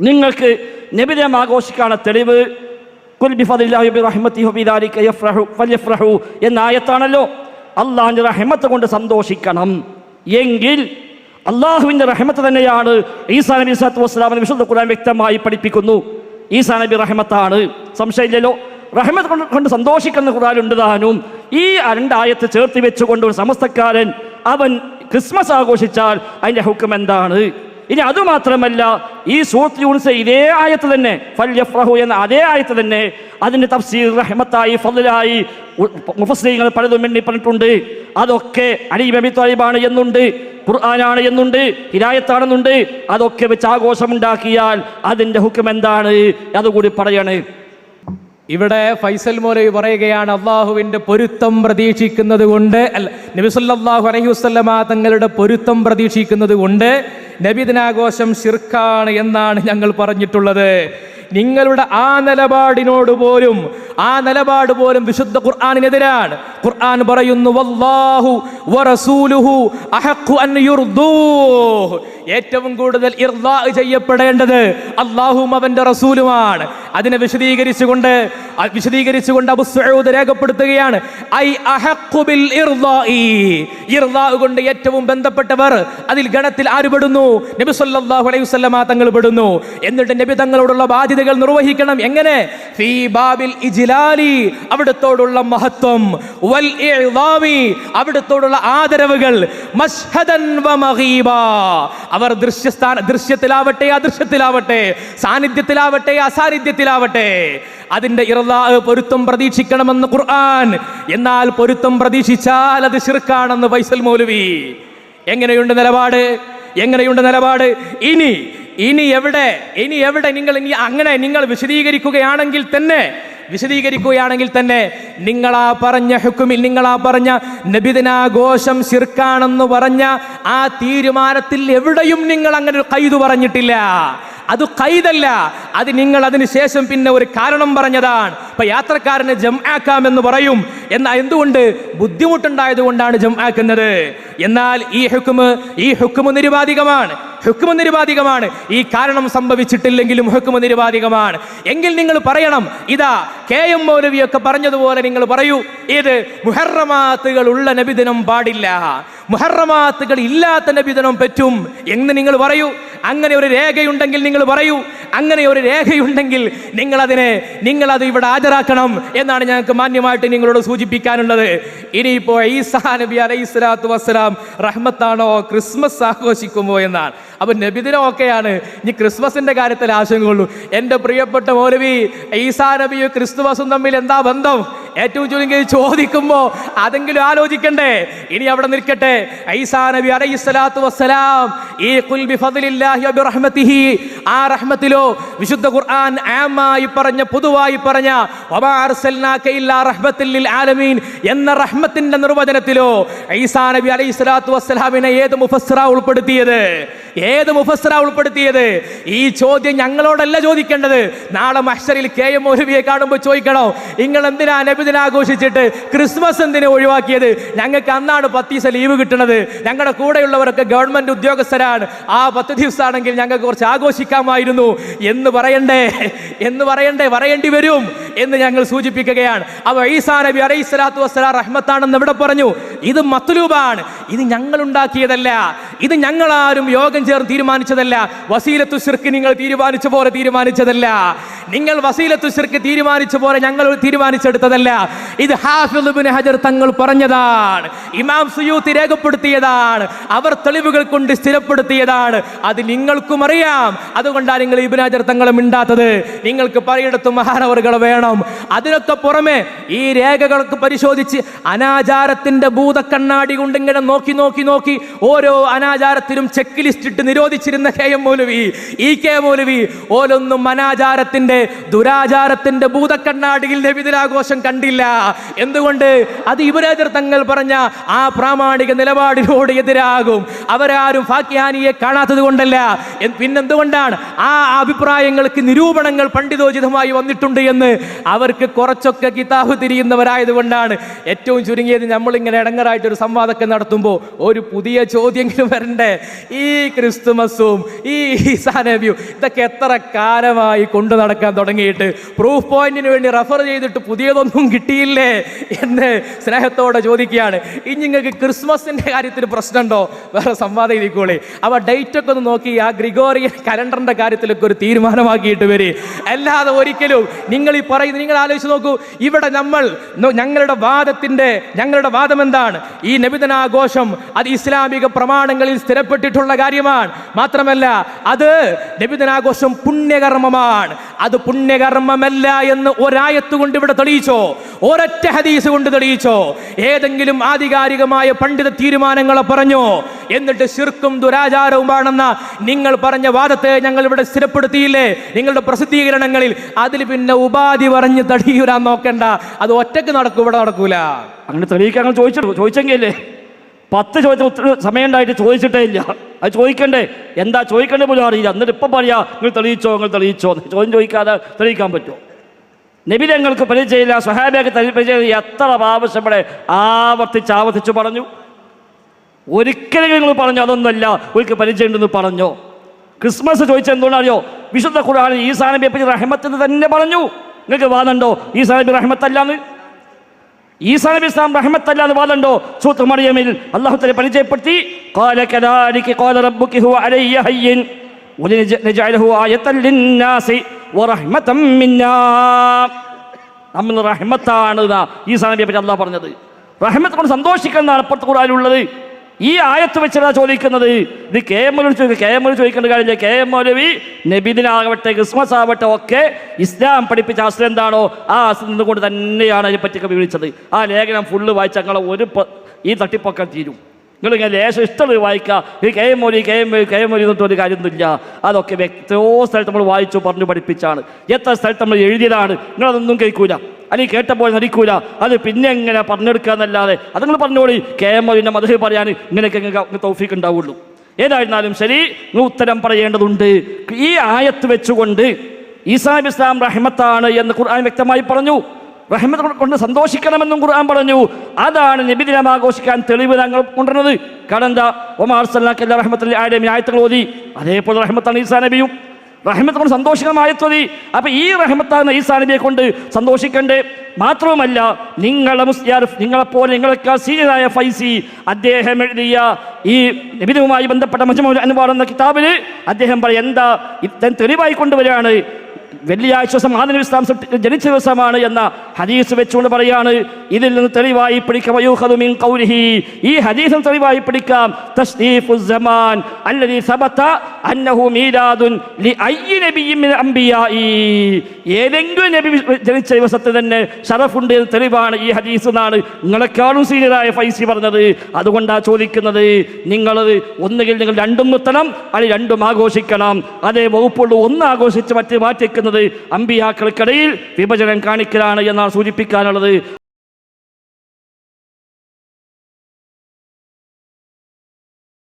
നിങ്ങൾക്ക് നബിദിനം ആഘോഷിക്കാണ് തെളിവ് എന്ന ആയത്താണല്ലോ. റഹ്മത്ത് കൊണ്ട് സന്തോഷിക്കണം. എങ്കിൽ അള്ളാഹുവിന്റെ റഹ്മത്ത് തന്നെയാണ് ഈസാ നബി സത്തു വസ്സലാമിന് വിശുദ്ധ ഖുർആൻ വ്യക്തമായി പഠിപ്പിക്കുന്നു. ഈസാ നബി റഹ്മത്താണ്. സംശയമില്ലല്ലോ? റഹ്മത്ത് കൊണ്ട് കൊണ്ട് സന്തോഷിക്കുന്ന ഖുർആൻ ഉണ്ട് താനും. ഈ രണ്ടായത്ത് ചേർത്ത് വെച്ചുകൊണ്ട് ഒരു സമസ്തക്കാരൻ അവൻ ക്രിസ്മസ് ആഘോഷിച്ചാൽ അതിന്റെ ഹുക്കം എന്താണ്? ഇനി അതുമാത്രമല്ല ഈ സൂറത്ത് യൂണിസ് ഇതേ ആയത്ത് തന്നെ ഫല്യഫ്രഹു എന്ന അതേ ആയത്ത് തന്നെ അതിന്റെ തഫ്സീർ റഹ്മത്തായി ഫലായി മുഫസ്ലീങ്ങൾ പലതും എണ്ണി പറഞ്ഞിട്ടുണ്ട്. അതൊക്കെ അലീബി താലിബാണ് എന്നുണ്ട് ഖുർആനാണ് എന്നുണ്ട് ഹിരായത്താണെന്നുണ്ട് അതൊക്കെ വെച്ച് ആഘോഷമുണ്ടാക്കിയാൽ അതിന്റെ ഹുക്കം എന്താണ്? അതുകൂടി പറയണേ. ഇവിടെ ഫൈസൽ മൗലവി പറയുകയാണ് അള്ളാഹുവിന്റെ പൊരുത്തം പ്രതീക്ഷിക്കുന്നത് കൊണ്ട് അല്ല നബിസല്ലാഹു അലൈഹി തങ്ങളുടെ പൊരുത്തം പ്രതീക്ഷിക്കുന്നത് കൊണ്ട് നബിദിനാഘോഷം ശിർക്കാണ് എന്നാണ് ഞങ്ങൾ പറഞ്ഞിട്ടുള്ളത്. നിങ്ങളുടെ ആ നിലപാടിനോട് പോലും ആ നിലപാട് പോലും വിശുദ്ധ ഖുർആാനിനെതിരാണ്. ഖുർആൻ പറയുന്നു വല്ലാഹു വറസൂലുഹു അഹഖു അൻ ഏറ്റവും കൂടുതൽ ഇർദാ ചെയ്യപ്പെടേണ്ടത് അള്ളാഹും അവന്റെ റസൂലുമാണ്. അതിനെ വിശദീകരിച്ചുകൊണ്ട് വിശദീകരിച്ചുകൊണ്ട് അബു സഊദ് രേഖപ്പെടുത്തുകയാണ് ഐ അഹഖു ബിൽ കൊണ്ട് ഏറ്റവും ബന്ധപ്പെട്ടവർ അതിൽ ഗണത്തിൽ ആരുപെടുന്നു? നബി സല്ലല്ലാഹു അലൈഹി വസല്ലമ തങ്ങൾ പെടുന്നു. എന്നിട്ട് നബി തങ്ങളോടുള്ള ബാധ്യതകൾ നിർവഹിക്കണം. എങ്ങനെ? ഇജ്ലാലി അവിടത്തോടുള്ള മഹത്വം. വൽ അവിടത്തോടുള്ള ആദരവുകൾ. അവർ ദൃശ്യസ്ഥാന ദൃശ്യത്തിലാവട്ടെ അദൃശ്യത്തിലാവട്ടെ സാന്നിധ്യത്തിലാവട്ടെ അസാന്നിധ്യത്തിലാവട്ടെ. അതിന്റെ ഇറലാ പൊരുത്തം പ്രതീക്ഷിക്കണമെന്ന് ഖുർആൻ. എന്നാൽ പൊരുത്തം പ്രതീക്ഷിച്ചാൽ അത് ശിർക്കാണെന്ന് ഫൈസൽ മൗലവി. എങ്ങനെയുണ്ട് നിലപാട്? എങ്ങനെയുണ്ട് നിലപാട്? ഇനി ഇനി എവിടെ? ഇനി എവിടെ നിങ്ങൾ ഇനി അങ്ങനെ നിങ്ങൾ വിശദീകരിക്കുകയാണെങ്കിൽ തന്നെ വിശദീകരിക്കുകയാണെങ്കിൽ തന്നെ നിങ്ങളാ പറഞ്ഞ ഹുക്കുമിൽ നിങ്ങളാ പറഞ്ഞ നബിദിനാഘോഷം ശിർക്കാണെന്ന് പറഞ്ഞ ആ തീരുമാനത്തിൽ എവിടെയും നിങ്ങൾ അങ്ങനെ ഒരു കൈതു പറഞ്ഞിട്ടില്ല. അത് കൈതല്ല അത് നിങ്ങൾ അതിനുശേഷം പിന്നെ ഒരു കാരണം പറഞ്ഞതാണ്. ഇപ്പൊ യാത്രക്കാരന് ജം ആക്കാമെന്ന് പറയും. എന്നാൽ എന്തുകൊണ്ട്? ബുദ്ധിമുട്ടുണ്ടായത് കൊണ്ടാണ് ജം ആക്കുന്നത് എന്നാൽ ഈ ഹുക്കുമ് ഈ ഹുക്കുമ് നിരുപാധികമാണ്. ഹുക്കുമ നിരുപാധികമാണ്. ഈ കാരണം സംഭവിച്ചിട്ടില്ലെങ്കിലും ഹുക്കുമ നിരുപാധികമാണ്. എങ്കിൽ നിങ്ങൾ പറയണം ഇതാ കെ എം മൗലവിയൊക്കെ പറഞ്ഞതുപോലെ നിങ്ങൾ പറയൂ ഏത്? മുഹറമാത്തുകൾ ഉള്ള നബിദിനം പാടില്ല. മുഹറമാത്തുകൾ ഇല്ലാത്ത നബിദിനം പറ്റും എന്ന് നിങ്ങൾ പറയൂ. അങ്ങനെ ഒരു രേഖയുണ്ടെങ്കിൽ നിങ്ങൾ പറയൂ. അങ്ങനെ ഒരു രേഖയുണ്ടെങ്കിൽ നിങ്ങൾ അത് ഇവിടെ ഹാജരാക്കണം എന്നാണ് ഞങ്ങൾക്ക് മാന്യമായിട്ട് നിങ്ങളോട് സൂചിപ്പിക്കാനുള്ളത്. ഇനിയിപ്പോ ഈസാ നബി അലൈഹി സ്വലാത്തു വസ്സലാം റഹ്മത്താണോ ക്രിസ്മസ് ആഘോഷിക്കുമോ എന്നാണ്. അപ്പൊ നബിദിനം ഒക്കെയാണ് ഇനി ക്രിസ്മസിന്റെ കാര്യത്തിൽ ആശങ്കയുള്ളൂ. എന്റെ പ്രിയപ്പെട്ട മൗലവി ഈസാ നബിയും ക്രിസ്തുമസും തമ്മിൽ എന്താ ബന്ധം? ഏറ്റവും ചുരുങ്ങി ചോദിക്കുമ്പോ അതെങ്കിലും ആലോചിക്കണ്ടേ? ഇനി അവിടെ നിൽക്കട്ടെ. ഐസാ നബി അലൈഹിസ്സലാത്തു വസ്സലാം ഈ ഖുൽ ബിഫദ്ലില്ലാഹി വബിറഹ്മതിഹി ആ റഹ്മത്തിലോ വിശുദ്ധ ഖുർആൻ ആമായി പറഞ്ഞ പൊതുവായി പറഞ്ഞ വമാ അർസൽനാക ഇല്ലാ റഹ്മത്തിൽ ലിൽ ആലമീൻ എന്ന റഹ്മത്തിന്റെ നിർവചനത്തിലോ ഐസാ നബി അലൈഹിസ്സലാത്തു വസ്സലാമിനെ ഏത് മുഫസ്സിറ ഉൾപ്പെടുത്തിയത്? ഏത് മുഫസ്സറ ഉൾപ്പെടുത്തിയത്? ഈ ചോദ്യം ഞങ്ങളോടല്ല ചോദിക്കേണ്ടത്. നാളെ മഷറിൽ കെ എം മൗലവിയെ കാണുമ്പോൾ ചോദിക്കണോ. നിങ്ങൾ എന്തിനാ നബിദിന ആഘോഷിച്ചിട്ട് ക്രിസ്മസ് എന്തിനെ ഒഴിവാക്കിയത്? ഞങ്ങൾക്ക് അന്നാണ് പത്ത് ദിവസം ലീവ് കിട്ടുന്നത്. ഞങ്ങളുടെ കൂടെയുള്ളവരൊക്കെ ഗവൺമെന്റ് ഉദ്യോഗസ്ഥരാണ്. ആ പത്ത് ദിവസമാണെങ്കിൽ ഞങ്ങൾക്ക് കുറച്ച് ആഘോഷിക്കാമായിരുന്നു. എന്ന് പറയണ്ടേ? എന്ന് പറയണ്ടേ? പറയേണ്ടി വരും. എന്ന് ഞങ്ങൾ സൂചിപ്പിക്കുകയാണ്. അവ ഈസാ നബി അലൈഹി സ്വലാത്തു വസ്സലാം റഹ്മത്താണെന്ന് ഇവിടെ പറഞ്ഞു. ഇത് മത്തുലൂബാണ് ഇത് ഞങ്ങൾ ഉണ്ടാക്കിയതല്ല ഇത് ഞങ്ങളാരും യോഗം ചേർന്ന് തീരുമാനിച്ചതല്ല. വസീലത്തു ശിർക്ക് നിങ്ങൾ തീരുമാനിച്ച പോലെ തീരുമാനിച്ചതല്ല. നിങ്ങൾ വസീലത്തു ശിർക്ക് തീരുമാനിച്ച പോലെ ഞങ്ങൾ തീരുമാനിച്ചെടുത്തതല്ല. ഇത് ഹാഫിൻ ഹജർ തങ്ങൾ പറഞ്ഞതാണ്. ഇമാം സുയൂത്തി രേഖപ്പെടുത്തിയതാണ്. അവർ തെളിവുകൾ കൊണ്ട് സ്ഥിരപ്പെടുത്തിയതാണ്. അത് നിങ്ങൾക്കും അറിയാം. അതുകൊണ്ടാണ് നിങ്ങൾ ഇബ്നു ഹജർ തങ്ങളെ മിണ്ടാത്തത്. നിങ്ങൾക്ക് പലയിടത്തും മഹാനവറുകൾ വേണം? അതിനൊക്കെ പുറമെ ഈ രേഖകളൊക്കെ പരിശോധിച്ച് അനാചാരത്തിന്റെ ഭൂതക്കണ്ണാടി കൊണ്ട് ഇങ്ങനെ നോക്കി നോക്കി നോക്കി ഓരോ അനാചാരത്തിലും ചെക്ക് ലിസ്റ്റ് ഇട്ട് നിരോധിച്ചിരുന്ന കെ എം മൗലവി ഈ കെ മൗലവി അനാചാരത്തിന്റെ ദുരാചാരത്തിന്റെ ഭൂതക്കണ്ണാടിയിൽ നബിദിനാഘോഷം കണ്ടില്ല. എന്തുകൊണ്ട്? അത് ഇവരേതർ തങ്ങൾ പറഞ്ഞ ആ പ്രാമാണിക നിലപാടിനോട് എതിരാകും. അവരാരും ഫാക്യാനിയെ കാണാത്തത് കൊണ്ടല്ല. പിന്നെന്തുകൊണ്ടാണ്? ആ അഭിപ്രായങ്ങൾക്ക് നിരൂപണങ്ങൾ പണ്ഡിതോചിതമായി വന്നിട്ടുണ്ട് എന്ന് അവർക്ക് കുറച്ചൊക്കെ കിതാബ് തിരിയുന്നവരായതുകൊണ്ടാണ് ഏറ്റവും ചുരുങ്ങിയത് നമ്മളിങ്ങനെ ഇടങ്ങ ഇടങ്ങറായിട്ട് ഒരു സംവാദമൊക്കെ നടത്തുമ്പോൾ ഒരു പുതിയ ചോദ്യമെങ്കിലും വരണ്ടേ? ഈ ക്രിസ്തുമസും ഈ ഈസാ ഇതൊക്കെ എത്ര കാലമായി കൊണ്ടു നടക്കാൻ തുടങ്ങിയിട്ട്? പ്രൂഫ് പോയിന്റിന് വേണ്ടി റെഫർ ചെയ്തിട്ട് പുതിയതൊന്നും കിട്ടിയില്ലേ? എന്ന് സ്നേഹത്തോടെ ചോദിക്കുകയാണ്. ഇനി നിങ്ങൾക്ക് ക്രിസ്മസിന്റെ കാര്യത്തിൽ പ്രശ്നമുണ്ടോ? വേറെ സംവാദം ചെയ്തിക്കോളെ അവ ഡേറ്റ് ഒക്കെ ഒന്ന് നോക്കി. ആ ഗ്രിഗോറിയൻ കലണ്ടറിന്റെ കാര്യത്തിലൊക്കെ ഒരു തീരുമാനമാക്കിയിട്ട് വരെ. അല്ലാതെ ഒരിക്കലും നിങ്ങൾ ഈ പറയുന്നത് നിങ്ങൾ ആലോചിച്ച് നോക്കൂ. ഇവിടെ നമ്മൾ ഞങ്ങളുടെ വാദത്തിന്റെ ഞങ്ങളുടെ വാദം എന്താണ്? ഈ നബിതനാഘോഷം അത് ഇസ്ലാമിക പ്രമാണങ്ങളിൽ സ്ഥിരപ്പെട്ടിട്ടുള്ള കാര്യമാണ്. മാത്രമല്ല അത് നബിതനാഘോഷം പുണ്യകർമ്മമാണ്. അത് പുണ്യകർമ്മമല്ല എന്ന് ഒരായത്ത് കൊണ്ട് ഇവിടെ തെളിയിച്ചോ? ഒരൊറ്റ ഹദീസ് കൊണ്ട് തെളിയിച്ചോ? ഏതെങ്കിലും ആധികാരികമായ പണ്ഡിത തീരുമാനങ്ങളെ പറഞ്ഞോ? എന്നിട്ട് ശിർക്കും ദുരാചാരവുമാണെന്ന നിങ്ങൾ പറഞ്ഞ വാദത്തെ ഞങ്ങൾ ഇവിടെ സ്ഥിരപ്പെടുത്തിയില്ലേ? നിങ്ങളുടെ പ്രസിദ്ധീകരണങ്ങളിൽ. അതിൽ പിന്നെ ഉപാധി പറഞ്ഞ് തടിയൂരാൻ നോക്കണ്ട. അത് ഒറ്റയ്ക്ക് നടക്കും ഇവിടെ നടക്കൂല. അങ്ങനെ തെളിയിക്കാൻ അങ്ങനെ ചോദിച്ചിട്ടു ചോദിച്ചെങ്കിലേ പത്ത് ചോദിച്ച സമയം ഉണ്ടായിട്ട് ചോദിച്ചിട്ടേ ഇല്ല. അത് ചോദിക്കണ്ടേ? എന്താ ചോദിക്കണ്ടേ പോലും അറിയില്ല. എന്നിട്ട് ഇപ്പം പറയാ നിങ്ങൾ തെളിയിച്ചോ നിങ്ങൾ തെളിയിച്ചോ ചോദ്യം ചോദിക്കാതെ തെളിയിക്കാൻ പറ്റുമോ? നബി ഞങ്ങൾക്ക് പരിചയമില്ല സ്വഹാബിയൊക്കെ പരിചയമില്ല. എത്ര പ്രാവശ്യം ഇവിടെ ആവർത്തിച്ച് ആവർത്തിച്ച് പറഞ്ഞു. ഒരിക്കലും നിങ്ങൾ പറഞ്ഞു അതൊന്നുമല്ല ഒരിക്കൽ പരിചയമുണ്ടെന്ന് പറഞ്ഞോ. ക്രിസ്മസ് ചോദിച്ചത് എന്തുകൊണ്ടറിയോ? വിശുദ്ധ ഖുർആൻ ഈ സാനബിയെ പറ്റി റഹ്മത്ത് എന്ന് തന്നെ പറഞ്ഞു. നിങ്ങൾക്ക് വാദമുണ്ടോ ഈ സാനബി റഹ്മത്തല്ലാന്ന് ഈസാ നബി ഇസ്ലാം റഹ്മത്തല്ല എന്ന് വാദമുണ്ടോ സൂത്ത് മറിയമിൽ അള്ളാഹു തല പരിചയപ്പെടുത്തി قال كذلك قال ربك هو علي هين ولنجعله آية للناس ورحمة منا നമ്മൾ റഹ്മത്താണ് എന്നാ ഈസാ നബിയെ പറ്റി അള്ളാഹ് പറഞ്ഞത് റഹ്മത്ത് കൊണ്ട് സന്തോഷിക്കുന്നതാണ് അപ്പുറത്ത് ഖുർആനിലുള്ളത് ഈ ആയത്ത് വെച്ചാണ് ചോദിക്കുന്നത്. ഇത് കെ എം മൗലവി ചോദിക്കും കെ എം മൗലവി ചോദിക്കേണ്ട കാര്യമില്ല. കെ എം മൗലവി നബിദിനാകട്ടെ ക്രിസ്മസ് ആവട്ടെ ഒക്കെ ഇസ്ലാം പഠിപ്പിച്ച അസ്ലം എന്താണോ ആ അസ്ലം നിന്നുകൊണ്ട് തന്നെയാണ് അതിനെപ്പറ്റിയൊക്കെ വിവരിച്ചത്. ആ ലേഖനം ഫുള്ള് വായിച്ച ഞങ്ങളെ ഒരു ഈ തട്ടിപ്പൊക്കെ തീരും. നിങ്ങൾ ലേശം ഇഷ്ടമുള്ളത് വായിക്കുക. ഈ K M Mauli K M എന്നിട്ട് ഒരു കാര്യമൊന്നുമില്ല. അതൊക്കെ വ്യക്തോ സ്ഥലത്ത് നമ്മൾ വായിച്ചു പറഞ്ഞു പഠിപ്പിച്ചാണ്. എത്ര സ്ഥലത്ത് നമ്മൾ എഴുതിയതാണ് നിങ്ങളതൊന്നും കേൾക്കൂല. അല്ലെങ്കിൽ കേട്ടപ്പോൾ നടിക്കൂല. അത് പിന്നെ എങ്ങനെ പറഞ്ഞെടുക്കുക എന്നല്ലാതെ. അത് നിങ്ങൾ പറഞ്ഞോളി. കെ എം മധു പറയാൻ ഇങ്ങനെയൊക്കെ തൗഫീക്ക് ഉണ്ടാവുള്ളൂ. ഏതായിരുന്നാലും ശരി നിങ്ങൾ ഉത്തരം പറയേണ്ടതുണ്ട്. ഈ ആയത്ത് വെച്ചുകൊണ്ട് ഈസാബ് ഇസ്ലാം റഹ്മത്താണ് എന്ന് ഖുർആൻ വ്യക്തമായി പറഞ്ഞു. റഹ്മത്ത് കൊണ്ട് സന്തോഷിക്കണമെന്നും ഖുർആൻ പറഞ്ഞു. അതാണ് നബിദിനം ആഘോഷിക്കാൻ തെളിവ് ഞങ്ങൾ കൊണ്ടുവരുന്നത്. കാരണം എന്താ? ഒമാർസല്ലാക്കല്ല റഹ്മത്തിൽ ആരെയും ആയത്തുകൾ ഓതി. അതേപോലെ റഹ്മത്താണ് ഈസാ നബിയും. റഹ്മത്ത് കൊണ്ട് സന്തോഷിക്കണം ആയത്വതി അപ്പൊ ഈ റഹ്മത്താണ് ഈസാ നബിയെ കൊണ്ട് സന്തോഷിക്കണ്ടേ മാത്രവുമല്ല നിങ്ങളെ മുസ്ലിയാർ നിങ്ങളെപ്പോലെ നിങ്ങളെക്കാൾ സീനിയറായ ഫൈസി അദ്ദേഹം എഴുതിയ ഈ നബിദിനുമായി ബന്ധപ്പെട്ട മജുമൗൽ അനുവാർ എന്ന കിതാബിൽ അദ്ദേഹം പറയും എന്താ? ഇത്തരം തെളിവായി കൊണ്ടുവരികയാണ്. വെള്ളിയാഴ്ച ദിവസം ആദ്യ ഇസ്ലാം ജനിച്ച ദിവസമാണ് എന്ന ഹദീസ് വെച്ചുകൊണ്ട് പറയാണ്. ഇതിൽ നിന്ന് തെളിവായി പിടിക്കാം. ഈ ഹദീസും തെളിവായി പിടിക്കാം. തസ്ദീഫു സമാൻ അല്ലദീ സബത അന്നഹു മീലാദുൻ ലി അയ്യി നബിയ്യിൻ അമ്പിയായി ഏതെങ്കിലും നബി ജനിച്ച ദിവസത്തിൽ തന്നെ ഷറഫുണ്ട് എന്ന് തെളിവാണ് ഈ ഹദീസ് എന്നാണ് നിങ്ങളെക്കാളും സീനിയറായ ഫൈസി പറഞ്ഞത്. അതുകൊണ്ടാണ് ചോദിക്കുന്നത് നിങ്ങൾ ഒന്നുകിൽ നിങ്ങൾ രണ്ടും മുത്തണം അല്ലെങ്കിൽ രണ്ടും ആഘോഷിക്കണം. അതേ വകുപ്പുള്ള ഒന്ന് ആഘോഷിച്ച് മറ്റ് മാറ്റിക്കുന്നത് അമ്പിയാക്കൾക്കിടയിൽ വിഭജനം കാണിക്കലാണ് എന്നാണ് സൂചിപ്പിക്കാനുള്ളത്.